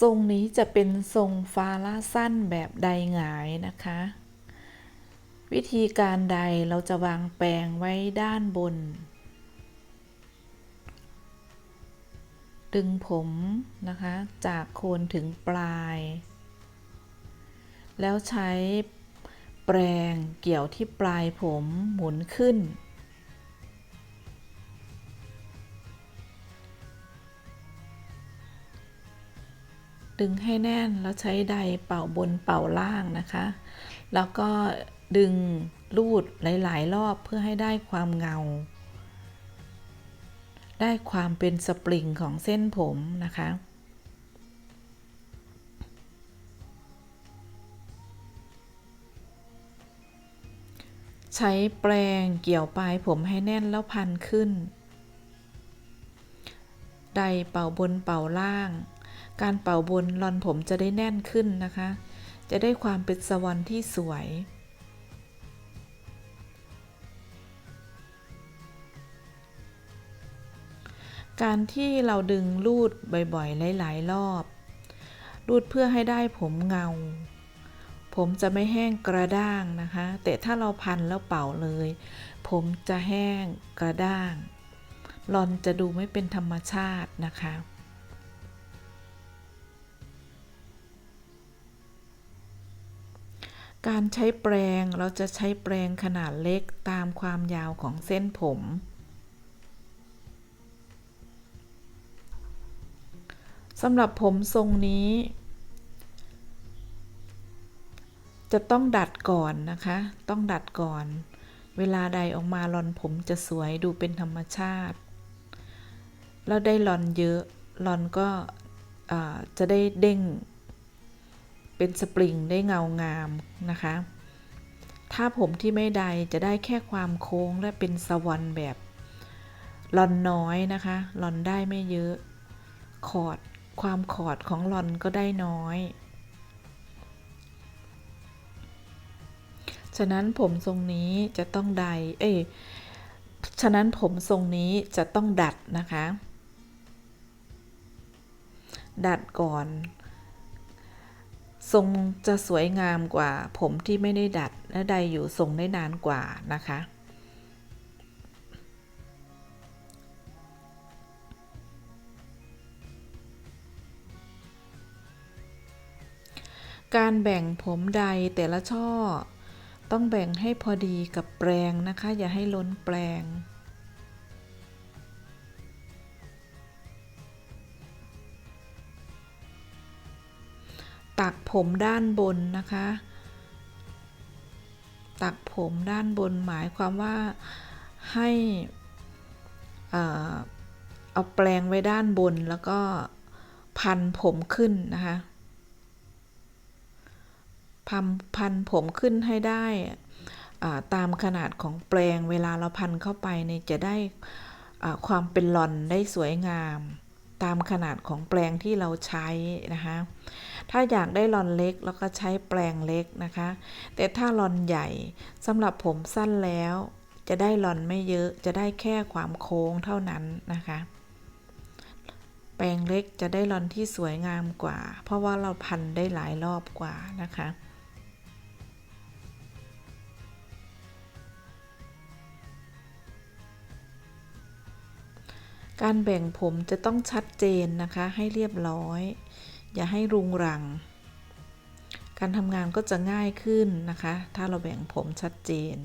ทรงนี้จะเป็นทรงฟาล่าสั้นแบบใดหงายนะคะ วิธีการใดเราจะวางแปรงไว้ด้านบน ดึงผมนะคะ จากโคนถึงปลาย แล้วใช้แปรงเกี่ยวที่ปลายผมหมุนขึ้น ดึงให้แน่นแล้วใช้ใดเป่าบนเป่าล่างนะคะ แล้วก็ดึงลูดหลาย ๆ รอบเพื่อให้ได้ความเงา ได้ความเป็นสปริงของเส้นผมนะคะใช้แปรงเกี่ยวปลายผมให้แน่นแล้วพันขึ้นไดเป่าบนเป่าล่าง การเป่าบนรอนผมจะได้แน่นขึ้นนะคะ จะได้ความเป็นสวรรค์ที่สวย การที่เราดึงลูดบ่อยๆ หลาย ๆ รอบ ลูดเพื่อให้ได้ผมเงา ผมจะไม่แห้งกระด้างนะคะ แต่ถ้าเราพันแล้วเป่าเลย ผมจะแห้งกระด้างรอนจะดูไม่เป็นธรรมชาตินะคะ การใช้แปรงเราจะใช้แปรงขนาดเล็กตามความยาวของเส้นผม สำหรับผมทรงนี้ จะต้องดัดก่อนนะคะ ต้องดัดก่อน เวลาใดออกมาลอนผมจะสวยดูเป็นธรรมชาติ แล้วได้ลอนเยอะลอนก็จะได้เด้ง เป็นสปริงได้เงางามนะคะ ถ้าผมที่ไม่ใดจะได้แค่ความโค้งและเป็นสวรรค์แบบลอนน้อยนะคะลอนได้ไม่เยอะ ขอดความขอดของลอนก็ได้น้อย ฉะนั้นผมทรงนี้จะต้องใด เอ้ยฉะนั้นผมทรงนี้จะต้องดัดนะคะ ดัดก่อน ทรงจะสวยงามกว่าผมที่ไม่ได้ดัด และใดอยู่ทรงได้นานกว่านะคะ การแบ่งผมใดแต่ละช่อ ต้องแบ่งให้พอดีกับแปรงนะคะ อย่าให้ล้นแปรง ตักผมด้านบนนะคะ ตักผมด้านบนหมายความว่าให้เอาแปรงไว้ด้านบนแล้วก็พันผมขึ้นนะคะพันพันผมขึ้นให้ได้ตามขนาดของแปลงเวลาเราพันเข้าไปเนี่ยจะได้ความเป็นหลอนได้สวยงาม ตามขนาดของแปลงที่เราใช้นะคะ ถ้าอยากได้ลอนเล็กเราก็ใช้แปลงเล็กนะคะ แต่ถ้าลอนใหญ่สำหรับผมสั้นแล้ว จะได้ลอนไม่เยอะจะได้แค่ความโค้งเท่านั้นนะคะ แปลงเล็กจะได้ลอนที่สวยงามกว่า เพราะว่าเราพันได้หลายรอบกว่านะคะ การแบ่งผมจะต้องชัดเจนนะคะ ให้เรียบร้อย อย่าให้รุงรัง การทำงานก็จะง่ายขึ้นนะคะ ถ้าเราแบ่งผมชัดเจน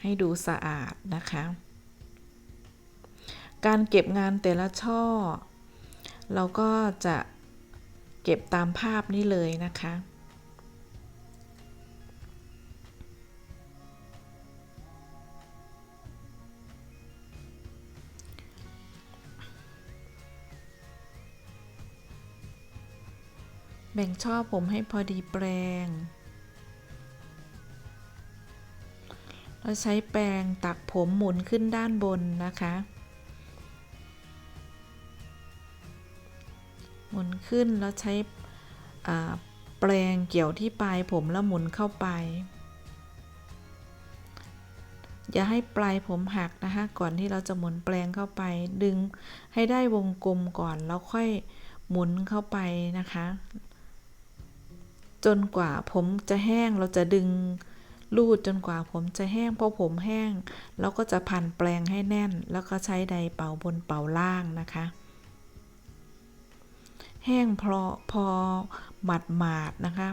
ให้ดูสะอาดนะคะ การเก็บงานแต่ละช่อ เราก็จะเก็บตามภาพนี้เลยนะคะ แบ่งช่อผมให้พอดีแปรงเราใช้แปรงตักผมหมุนขึ้นด้านบนนะคะ หมุนขึ้นแล้วใช้แปรงเกี่ยวที่ปลายผมแล้วหมุนเข้าไป อย่าให้ปลายผมหักนะคะ ก่อนที่เราจะหมุนแปรงเข้าไป ดึงให้ได้วงกลมก่อนแล้วค่อยหมุนเข้าไปนะคะ จนกว่าผมจะแห้งเราจะดึงลูดจนกว่าผมจะแห้งพอผมแห้งเราก็จะพันแปลงให้แน่น แล้วก็ใช้ไดเป่าบนเป่าล่างนะคะ แห้งพอพอหมาดหมาดนะคะ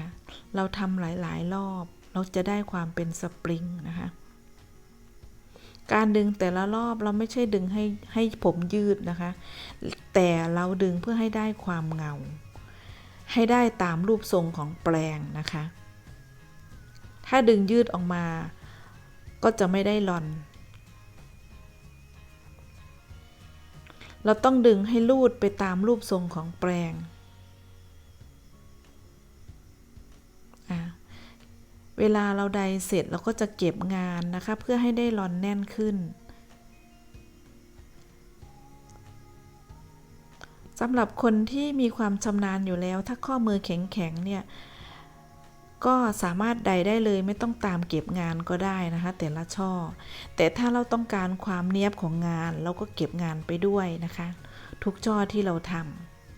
ะเราทำหลายๆ รอบ เราจะได้ความเป็นสปริงนะคะการดึงแต่ละรอบเราไม่ใช่ดึงให้ให้ผมยืดนะคะ แต่เราดึงเพื่อให้ได้ความเงา ให้ได้ตามรูปทรงของแปลงนะคะ ถ้าดึงยืดออกมา ก็จะไม่ได้ลอน เราต้องดึงให้ลูดไปตามรูปทรงของแปลง เวลาเราใดเสร็จเราก็จะเก็บงานนะคะ เพื่อให้ได้ลอนแน่นขึ้น สำหรับคนที่มีความชำนาญอยู่แล้ว ถ้าข้อมือแข็งๆเนี่ย ก็สามารถใดได้เลยไม่ต้องตามเก็บงานก็ได้นะคะ แต่ละช่อ แต่ถ้าเราต้องการความเนียบของงาน เราก็เก็บงานไปด้วยนะคะ ทุกช่อที่เราท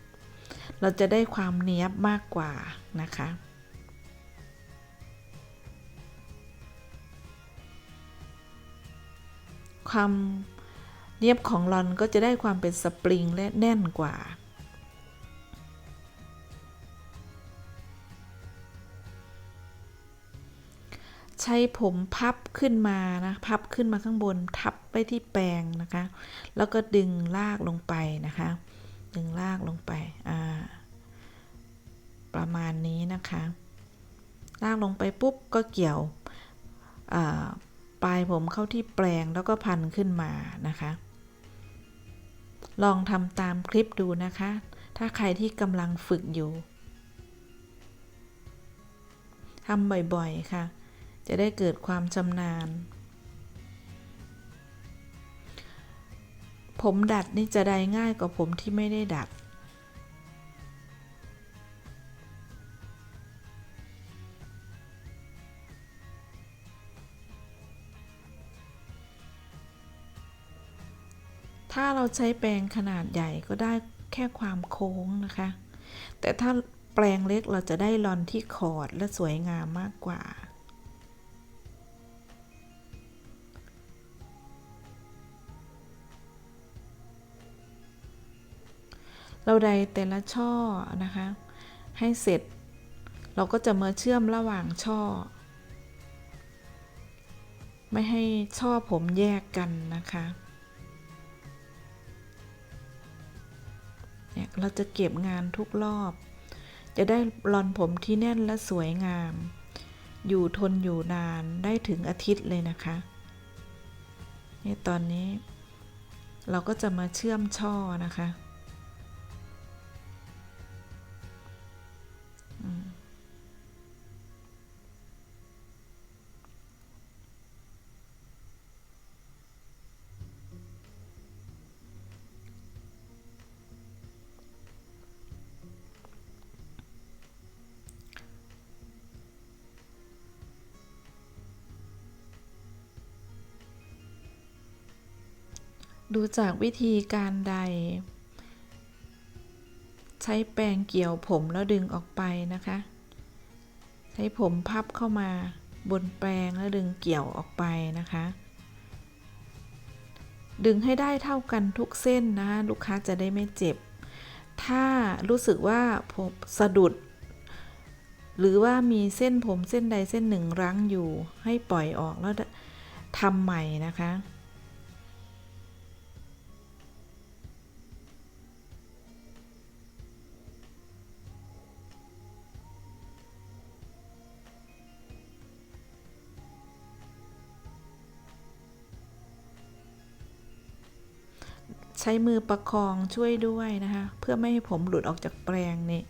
ำเราจะได้ความเนียบมากกว่านะคะความ เนียบของลอนก็จะได้ความเป็นสปริงและแน่นกว่า ใช้ผมพับขึ้นมานะ พับขึ้นมาข้างบนทับไปที่แปรงนะคะ แล้วก็ดึงลากลงไปนะคะ ดึงลากลงไป อ่า ประมาณนี้นะคะ ลากลงไปปุ๊บก็เกี่ยว อ่าปลายผมเข้าที่แปลงแล้วก็พันขึ้นมานะคะ ลองทำตามคลิปดูนะคะ ถ้าใครที่กำลังฝึกอยู่ทำบ่อยๆค่ะ จะได้เกิดความชำนาญ ผมดัดนี่จะได้ง่ายกว่าผมที่ไม่ได้ดัด เราใช้แปรงขนาดใหญ่ก็ได้แค่ความโค้งนะคะ แต่ถ้าแปรงเล็กเราจะได้รอนที่ขอดและสวยงามมากกว่า เราใดแต่ละช่อนะคะ ให้เสร็จ เราก็จะมาเชื่อมระหว่างช่อ ไม่ให้ช่อผมแยกกันนะคะ เนี่ยเราจะเก็บงานทุกรอบ จะได้รอนผมที่แน่นและสวยงาม อยู่ทนอยู่นานได้ถึงอาทิตย์เลยนะคะนี่ตอนนี้ เราก็จะมาเชื่อมช่อนะคะ อืม ดูจากวิธีการใด ใช้แปรงเกี่ยวผมแล้วดึงออกไปนะคะ ใช้ผมพับเข้ามาบนแปรงแล้วดึงเกี่ยวออกไปนะคะ ดึงให้ได้เท่ากันทุกเส้นนะลูกค้าจะได้ไม่เจ็บ ถ้ารู้สึกว่าผมสะดุด หรือว่ามีเส้นผมเส้นใดเส้นหนึ่งรั้งอยู่ให้ปล่อยออกแล้วทำใหม่นะคะ ใช้มือประคองช่วยด้วยนะคะเพื่อไม่ให้ผมหลุดออกจากแปรงนี่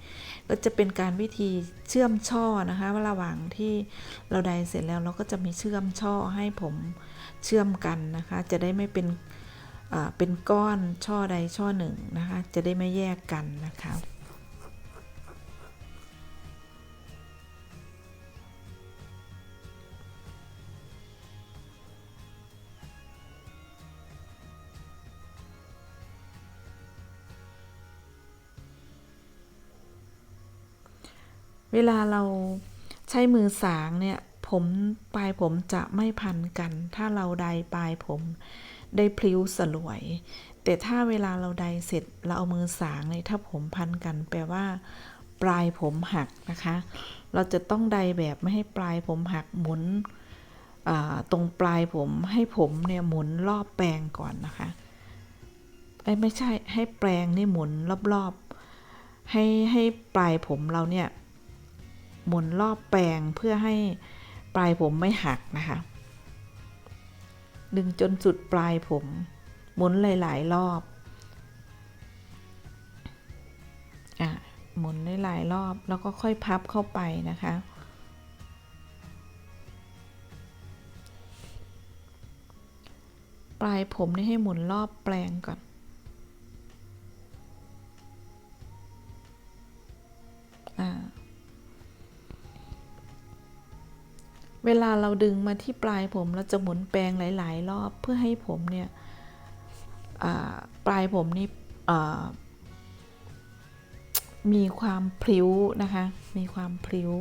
ก็จะเป็นการวิธีเชื่อมช่อนะคะว่าระหว่างที่เราไดเสร็จแล้วเราก็จะมีเชื่อมช่อให้ผมเชื่อมกันนะคะ จะได้ไม่เป็นเป็นก้อนช่อใดช่อหนึ่งนะคะ จะได้ไม่แยกกันนะคะ ลาเราใช้มือสางเนี่ยผมปลายผมจะไม่พันกัน ถ้าเราใดปลายผมได้พลิ้วสลวย แต่ถ้าเวลาเราใดเสร็จเราเอามือสางเนี่ยถ้าผมพันกัน แปลว่า ปลายผมหักนะคะ เราจะต้องใดแบบไม่ให้ปลายผมหักหมุนตรงปลายผมให้ผมเนี่ยหมุนรอบแปรงก่อนนะคะไอ้ไม่ใช่ให้แปรงนี่หมุนรอบๆให้ให้ปลายผมเราเนี่ย หมุนรอบแปรงเพื่อให้ปลายผมไม่หักนะคะ ดึงจนสุดปลายผม หมุนหลาย ๆ รอบอะหมุนหลายๆรอบแล้วก็ค่อยพับเข้าไปนะคะ ปลายผมนี่ให้หมุนรอบแปลงก่อนอ่า เวลาเราดึงมาที่ปลายผมเราจะหมุนแปลงหลาย ๆ รอบเพื่อให้ผมเนี่ยปลายผมนี่มีความพลิ้วนะคะ มีความพลิ้ว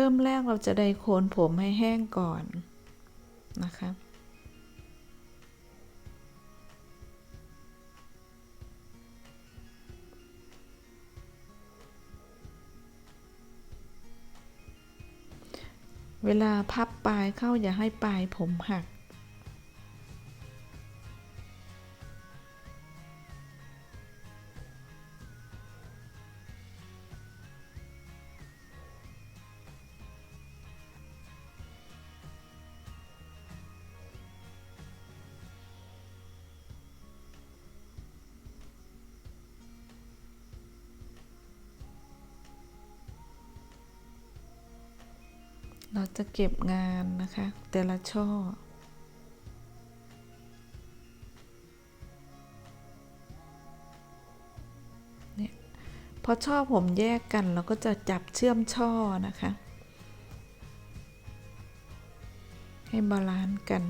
เริ่มแรกเราจะไดโคนผมให้แห้งก่อนนะคะเวลาพับปลายเข้าอย่าให้ปลายผมหัก จะเก็บงานนะคะ แต่ละช่อ เนี่ยพอช่อผมแยกกันเราก็จะจับเชื่อมช่อนะคะ ให้บาลานซ์กัน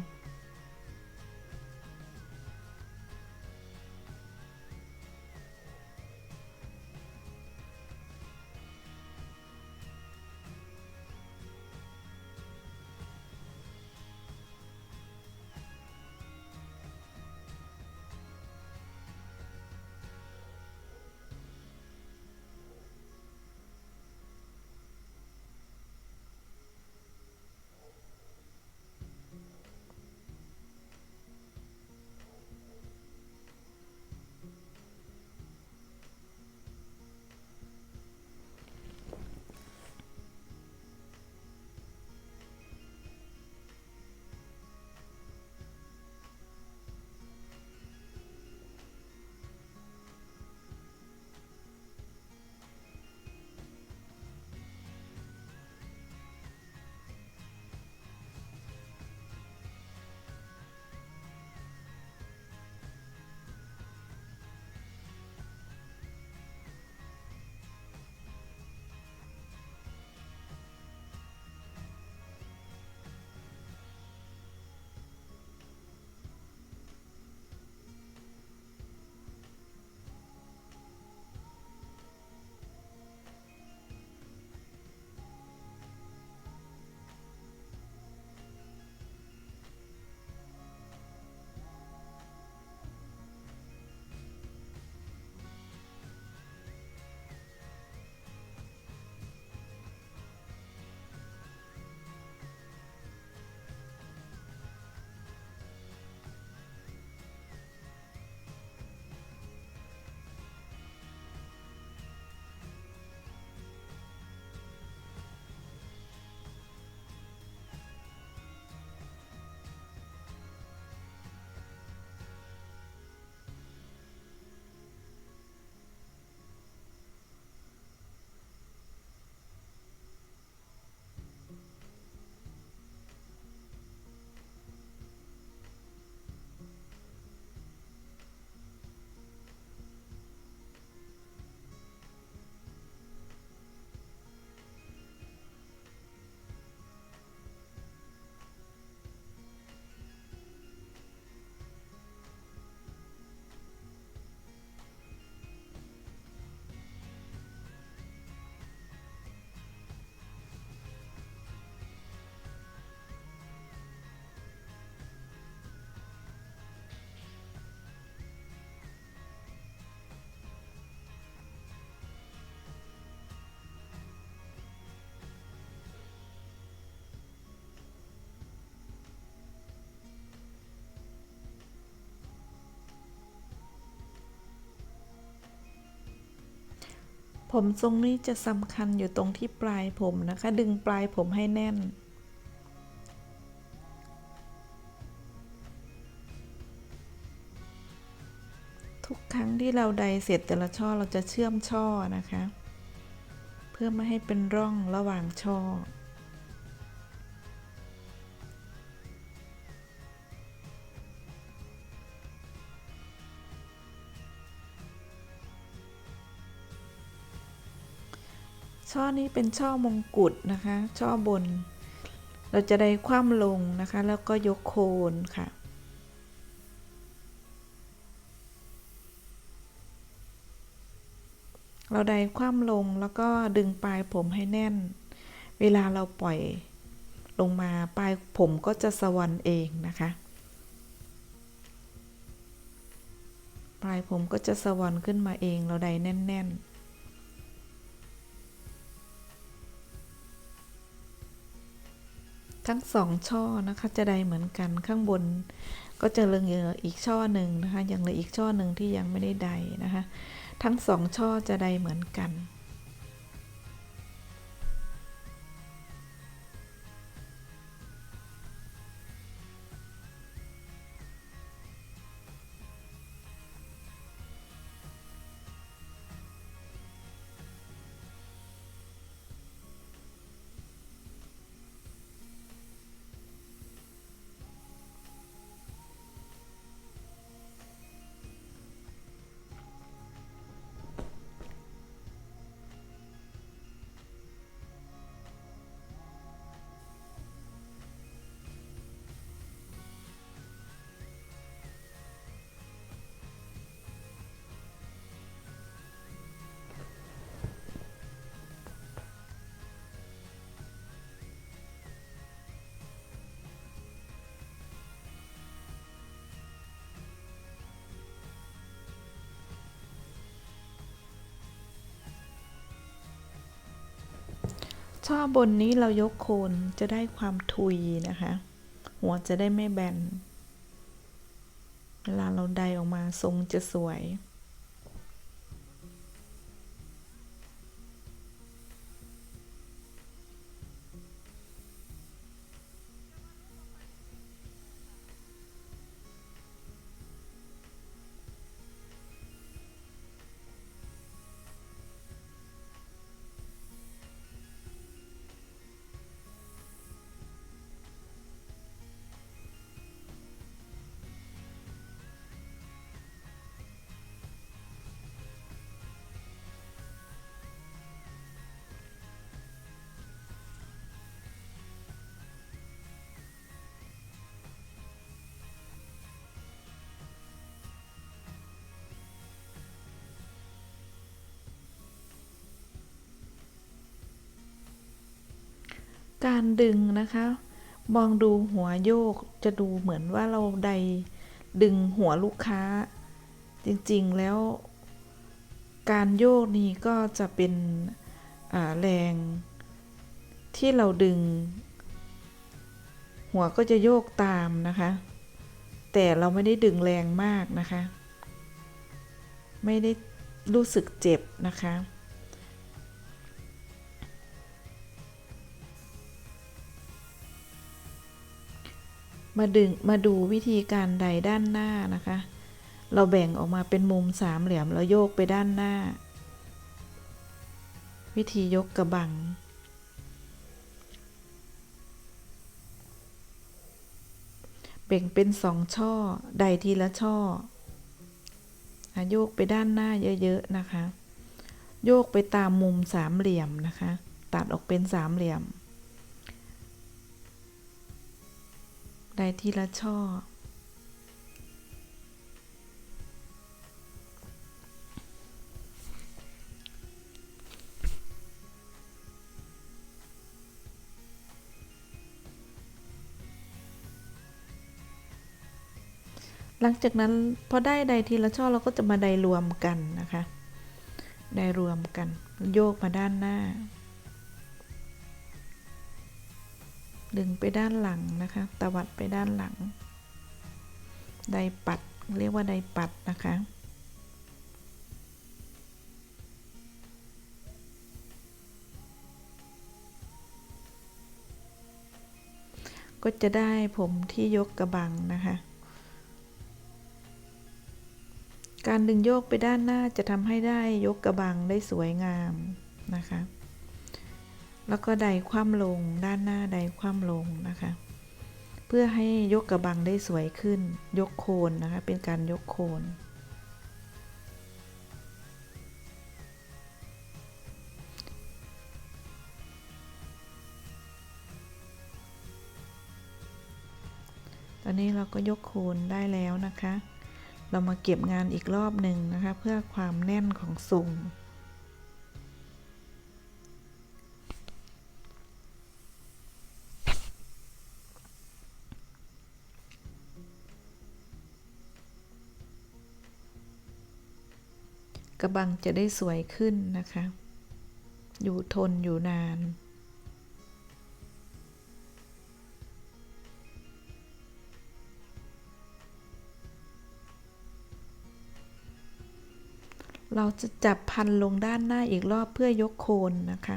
ผมทรงนี้จะสำคัญอยู่ตรงที่ปลายผมนะคะ ดึงปลายผมให้แน่น ทุกครั้งที่เราใดเสร็จแต่ละช่อเราจะเชื่อมช่อนะคะ เพื่อไม่ให้เป็นร่องระหว่างช่อ ช่อนี้เป็นช่อมงกุฎนะคะ ช่อบน เราจะได้คว่ำลงนะคะ แล้วก็ยกโคนค่ะ เราได้คว่ำลงแล้วก็ดึงปลายผมให้แน่น เวลาเราปล่อยลงมาปลายผมก็จะสวันเองนะคะ ปลายผมก็จะสวันขึ้นมาเองเราได้แน่น ๆ ทั้งสองช่อนะคะจะได้เหมือนกันข้างบนก็จะเหลืออีกช่อหนึ่งนะคะยังเหลืออีกช่อหนึ่งที่ยังไม่ได้ใดนะคะ ทั้งสองช่อจะได้เหมือนกัน ช่อบนนี้เรายกโคนจะได้ความทุยนะคะ หัวจะได้ไม่แบน เวลาเราไดออกมาทรงจะสวย การดึงนะคะ มองดูหัวโยกจะดูเหมือนว่าเราใดดึงหัวลูกค้า จริงๆแล้ว การโยกนี้ก็จะเป็นแรงที่เราดึง หัวก็จะโยกตามนะคะ แต่เราไม่ได้ดึงแรงมากนะคะ ไม่ได้รู้สึกเจ็บนะคะ มาดึงมาดูวิธีการใดด้านหน้านะคะ เราแบ่งออกมาเป็นมุมสามเหลี่ยมแล้วโยกไปด้านหน้า วิธียกกระบัง แบ่งเป็นสองช่อใดทีละช่อโยกไปด้านหน้าเยอะๆนะคะ โยกไปตามมุมสามเหลี่ยมนะคะ ตัดออกเป็นสามเหลี่ยม ได้ทีละช่อ หลังจากนั้นพอได้ใดทีละช่อเราก็จะมาใดรวมกันนะคะ ได้รวมกัน โยกมาด้านหน้า ดึงไปด้านหลังนะคะตะวัดไปด้านหลัง ไดปัดเรียกว่าไดปัดนะคะก็จะได้ผมที่ยกกระบังนะคะ การดึงโยกไปด้านหน้าจะทำให้ได้ยกกระบังได้สวยงามนะคะ แล้วก็ไดคว่ำลงด้านหน้าไดคว่ำลงนะคะ เพื่อให้ยกกระบังได้สวยขึ้น ยกโคนนะคะ เป็นการยกโคนตอนนี้เราก็ยกโคนได้แล้วนะคะ เรามาเก็บงานอีกรอบหนึ่งนะคะ เพื่อความแน่นของสุ่ม กระบังจะได้สวยขึ้นนะคะ อยู่ทนอยู่นาน เราจะจับพันลงด้านหน้าอีกรอบเพื่อยกโคนนะคะ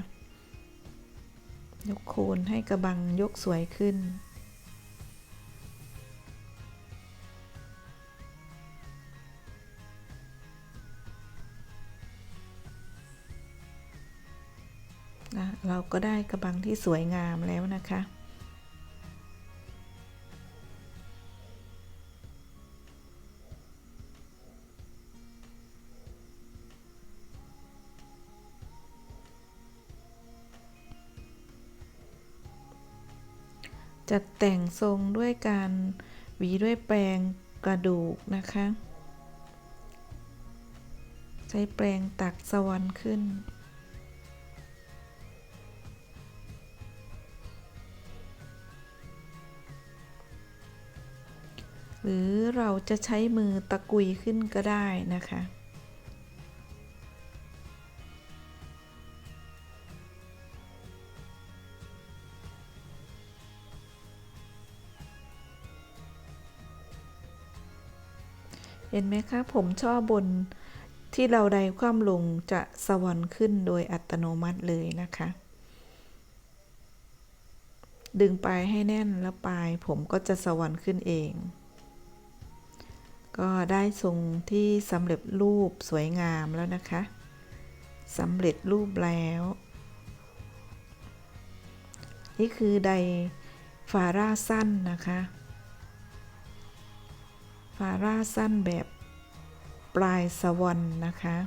ยกโคนให้กระบังยกสวยขึ้น ก็ได้กระบังที่สวยงามแล้วนะคะ จัดแต่งทรงด้วยการหวีด้วยแปรงกระดูกนะคะ ใช้แปรงตักสวรรค์ขึ้น หรือเราจะใช้มือตะกุยขึ้นก็ได้นะคะ เห็นไหมคะ ผมช่อบนที่เราใดความลงจะสวรรค์ขึ้นโดยอัตโนมัติเลยนะคะ ดึงปลายให้แน่นแล้วปลายผมก็จะสวรรค์ขึ้นเอง ก็ได้ทรงที่สำเร็จรูปสวยงามแล้วนะคะสำเร็จรูปแล้ว นี่คือไดฟาร่าสั้นนะคะ ฟาร่าสั้นแบบปลายสวรรค์นะคะ